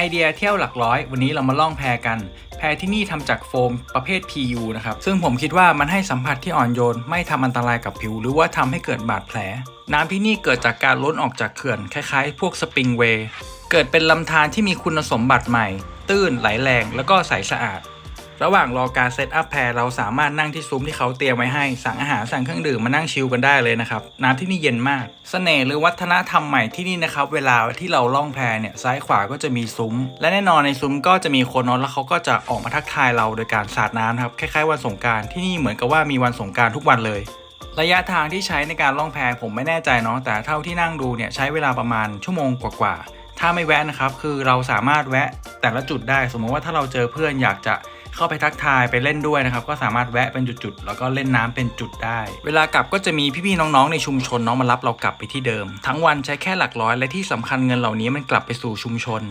ไอเดียเที่ยวหลักร้อย วันนี้เรามาล่องแพกัน แพที่นี่ทำจากโฟมประเภท PU นะครับ ซึ่งผมคิดว่ามันให้สัมผัสที่อ่อนโยน ไม่ทำอันตรายกับผิว หรือว่าทำให้เกิดบาดแผล น้ำที่นี่เกิดจากการล้นออกจากเขื่อน คล้ายๆ พวกสปริงเวย์ เกิดเป็นลำธารที่มีคุณสมบัติใหม่ ตื้นไหลแรง แล้วก็ใสสะอาด ระหว่างรอการเซตอัพแพรเราสามารถนั่งที่ซุ้มที่เขาเตรียมไว้ให้ สั่งอาหารสั่งเครื่องดื่มมานั่งชิลกันได้เลยนะครับ น้ำที่นี่เย็นมากเสน่ห์หรือวัฒนธรรมใหม่ที่นี่นะครับ เวลาที่เราล่องแพเนี่ยซ้ายขวาก็จะมีซุ้ม และแน่นอนในซุ้มก็จะมีคนนอนแล้วเขาก็จะออกมาทักทายเราโดยการสาดน้ำครับคล้ายๆวันสงการที่นี่เหมือนกับว่ามีวันสงการทุกวันเลยระยะทางที่ใช้ในการล่องแพผมไม่แน่ใจเนาะแต่เท่าที่นั่งดูเนี่ยใช้เวลาประมาณชั่วโมงกว่าๆถ้าไม่แวะนะครับคือเราสามารถแวะแต่ละจุดได้ สมมติว่าถ้าเราเจอเพื่อนอยากจะ เข้าไปทักทายไปเล่นด้วยนะครับ ก็สามารถแวะเป็นจุดๆ แล้วก็เล่นน้ำเป็นจุดได้ เวลากลับก็จะมีพี่ๆน้องๆในชุมชนน้องมารับเรากลับไปที่เดิม ทั้งวันใช้แค่หลักร้อยและที่สำคัญเงินเหล่านี้มันกลับไปสู่ชุมชน